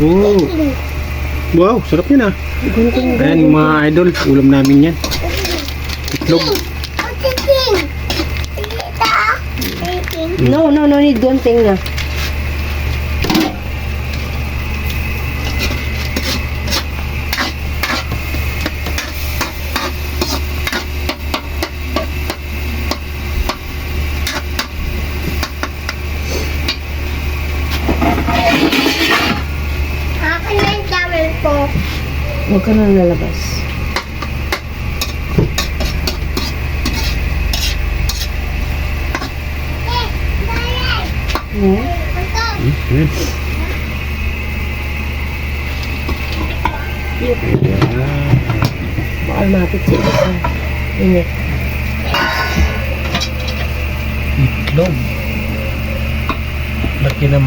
Oh. Wow, sarap yun ah. Ayan mga idol, ulam namin yan. Itlog. No, no, no need gunting na. Akin na yung towel ko. Huwag ka nang lalabas. Eh, Dayay! Hmm? Ito. Ayan. Baka mapit sa isa. Init. Itlog. Laki na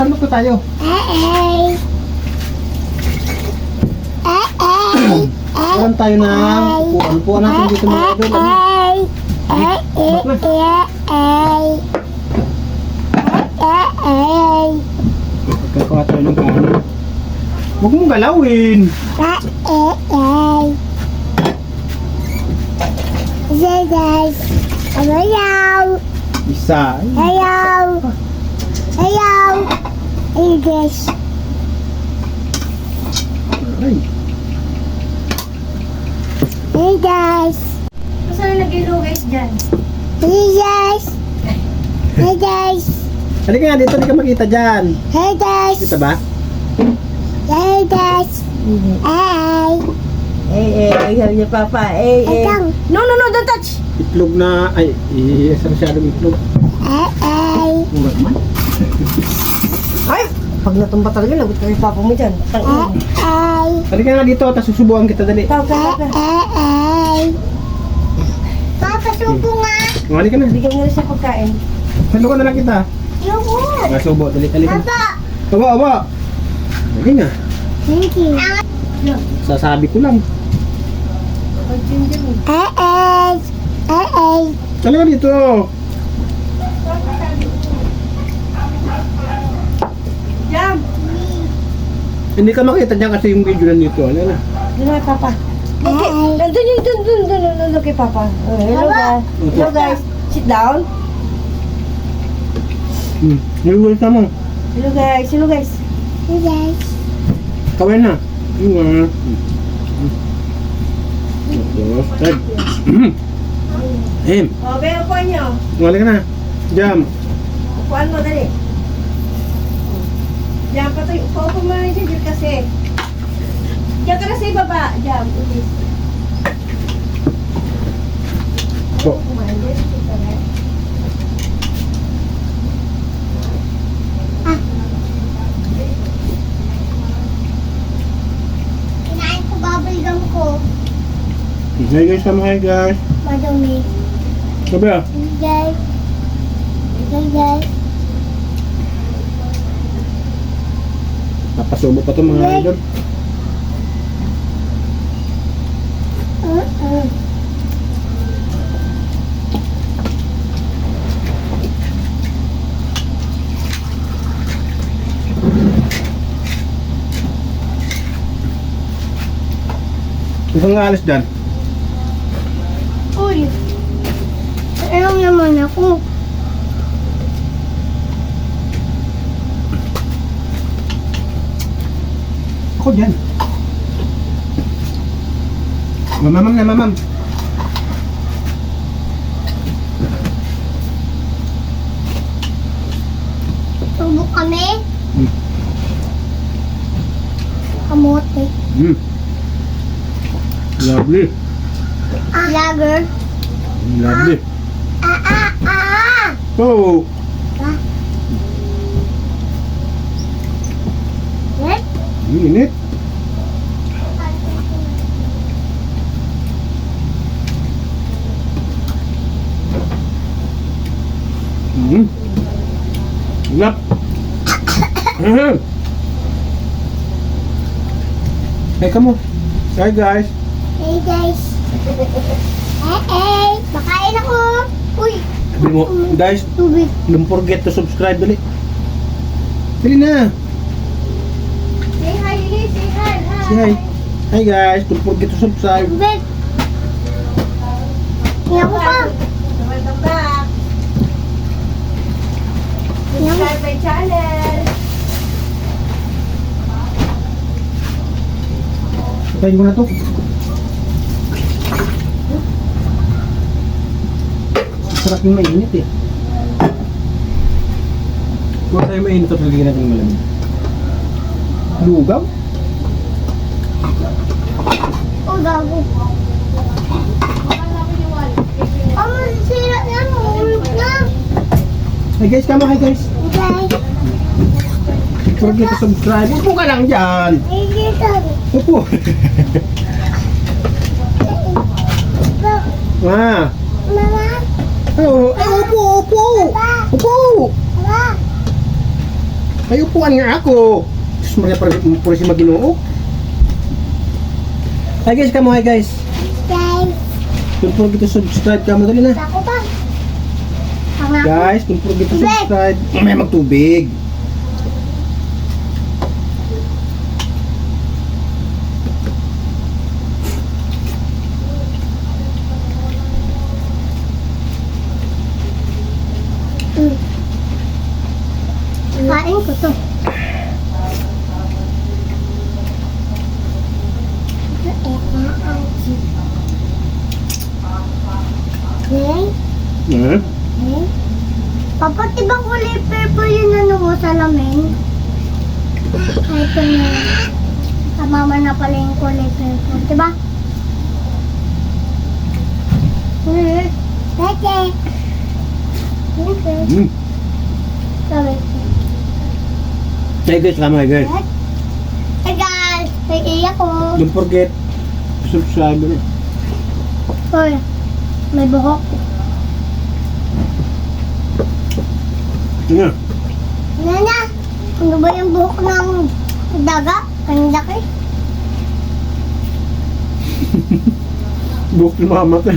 Nasasandok na tayo. Eh. Eh, eh. Karoon tayo ng upuan. Upuan natin dito mga idol. Eh, eh. Eh, eh. Magkakawa tayo ng kanin. Huwag mong galawin. Eh, eh, eh. Say, guys. Ayaw. Isa. Ay, Ayaw. Hey, guys. Ay. Hey, guys. Saan nilagay lo guys dyan? Hey, guys. Hey, guys. Halika nga dito, hindi ka makita dyan. Hey, guys. Kita ba? Hey, guys. Hey. Eh, eh, sabi niya papa, eh, eh. Itang. No, no, no, don't touch! Itlog na, ay, isa masyadong itlog. Hey, hey. Mura naman. Ay! Pag natumba talaga, lagot ka kay papa mo dyan. Tang ina. hey. Halika nga dito, tapos susubukan kita dali. Tawag ka. Hey, hey. Papa, subo nga. Oh, Halika na. Bigyan mo rin sa pagkain. Salukan na lang kita. Yuhu. Nga subo, dali, halika. Papa. Aba, aba. Dali nga. Thank you. Sasabi ko lang. Eh. Hey, hey. Hey, hey. Halika dito. Jam! Hindi ka makita dyan kasi yung video nandito. Ano na? Kay papa. Okay, nandun yung dun, dun, dun, dun, dun, kay papa. Oh, hello guys. Hello guys. Sit down. Hmm. Ka mo. Hello guys. Hello guys. Hey, guys. Kawin na. Yung nga. Tapos, Ted. Em, Oh, be, upuan nyo. halika na. Jam. Upuan mo, dali. Jam, patay. Upo mo na dyan, dyan kasi. Diyan ka na sa ibaba. Jam, ulis. Po. Kumain din. Ito na. Kinain ko bubble gum ko. Hi guys, sama hi guys. Madumi. Sabi ah. Hey, guys. Hey, guys. Napasubo pa to mga idol. Uh-uh. Isang nga alas dyan. Uy. Ano naman ako? Ako dyan. Mamamam na mamam. Subok kami? Hmm. Kamote. Mm. Lovely. Ah. Lager. Lovely. Ah, ah, ah. Oh. Ah. Ang init. Mm. Lap. Mhm. Hey, come on. Hi guys. Hey guys. Hey, hey. Makain ako. Uy, Sabi mo, guys, don't forget to subscribe dali. Dali na. Say hi, Lily. Say hi. Hi. Say hi. Hi guys, don't forget to subscribe. Hindi ako pa. Welcome back. Subscribe my channel. Tayo mo na to. Sarap yung mainit eh. Kung tayo mainit, tapos lagyan natin yung malamig. Lugaw? Oh, gago. Ang sira na. Mahulog na. Hi guys, kama hi guys. Guys. Don't forget to subscribe. Upo ka lang dyan. Hey. Upo. ah. Mama. Oh, ay, upo, upo. Upo. Ay, upuan nga ako. Diyos Maria, parang puro si Maginoo. Hi guys, kamo hi guys. Guys. Don't forget to subscribe. Kamo dali na. Ako pa. Guys, don't forget to subscribe. Mamaya magtubig. Kain ko to. Okay. Hmm? Okay. Papa, di ba kulay purple yung ano mo sa lamin? Ay, Ito na. Kamama na pala yung kulay purple. Di ba? Hmm. Tete. Okay. Sabi. Hi guys, kamo hi guys. Hey guys! May iyak ko. Don't forget subscribe. Hoy, may buhok. Nga. Nana, ano ba yung buhok ng daga? Ang laki. Buhok ni mama ka.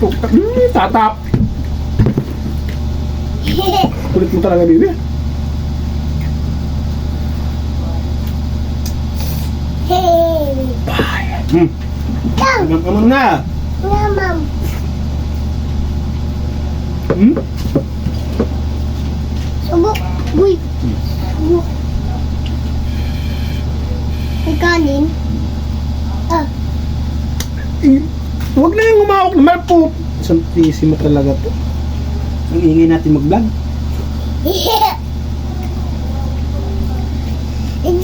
Hmm, tatap. Kulit mo talaga, baby. hey! Hmm. Ka muna. Nga, ma'am. Hmm? Subok. Uy. Subok. May kanin. Ah. Eh, Huwag na yung umawak naman po. Isang mo talaga to. Ang ingay natin mag-vlog.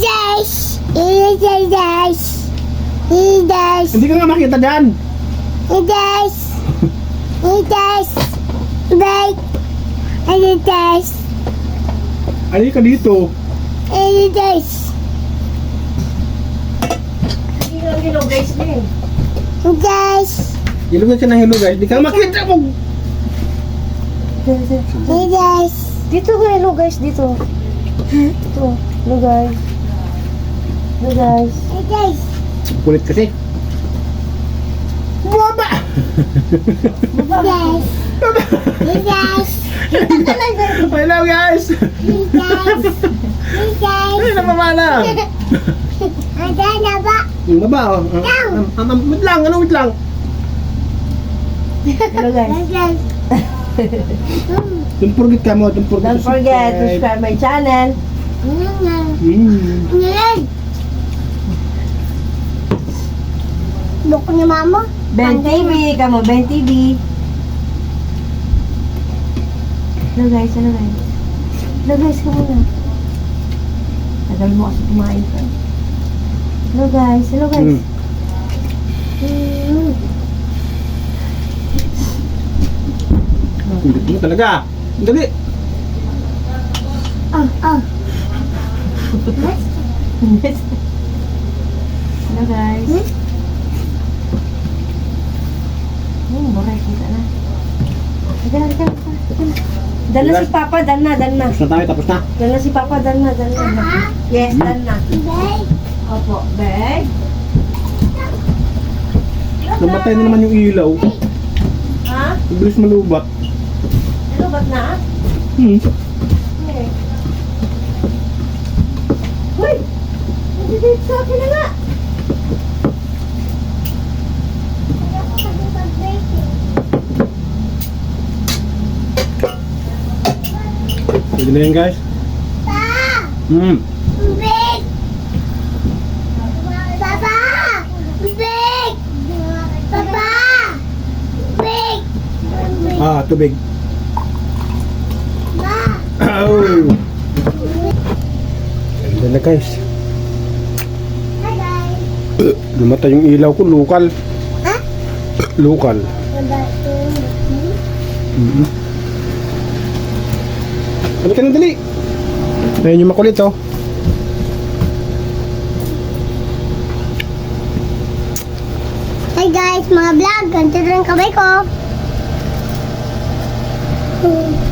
Guys! Guys! Guys! Guys! Hindi ka nga makita dyan. Guys! Guys! Bye! Ano Ay ka dito. Ano guys? Hindi lang ginaw guys din. Guys! Ilugay ka na hello guys. Hindi ka makita mo. Hey guys! Dito ka, hello guys, dito. Dito. Hello guys. Hello guys. Hey guys! Kulit kasi. Baba! Guys! Hey guys! Hello guys! Hey guys! Hey guys! Ay, namamana. Ada na ba? Yung baba oh. Ah, ah, ah, wait lang, ano wait lang. Hello guys. Hey guys! Don't forget ka mo. Don't forget Don't forget to subscribe my channel. Mm. Ngayon! Buko ni mama? Ben TV, kamo Ben TV. Hello guys, hello guys. Hello guys, kamo na. Tagal mo kasi kumain ka. Hello guys, hello guys. Mm. Mm. Kulit mo talaga. Dali. Ah, ah. hello guys. Hmm? Hmm, boray kita na. Teka lang, teka lang, Dan na si Papa, dan na, dan na. Tapos na tayo, tapos na. Na si Papa, dan na, dan na. Yes, dan na. Bye. Opo, bag. Namatay na naman yung ilaw. Ha? Bilis malubat. Ano ba't na? Hmm. Eh. Hoy! Nandito sa akin na nga. Pwede na yan guys. Pa! Hmm. Big! Papa! Big! Papa! Big! Ah, tubig. Ma! Oh. Ganda na guys. Hi guys! Namatay yung ilaw ko, lokal. Ha? Lokal. Mm-hmm. Dali ka na dali. Ayun yung makulit oh. Hi guys, mga vlog, ganito rin kamay ko. Hmm.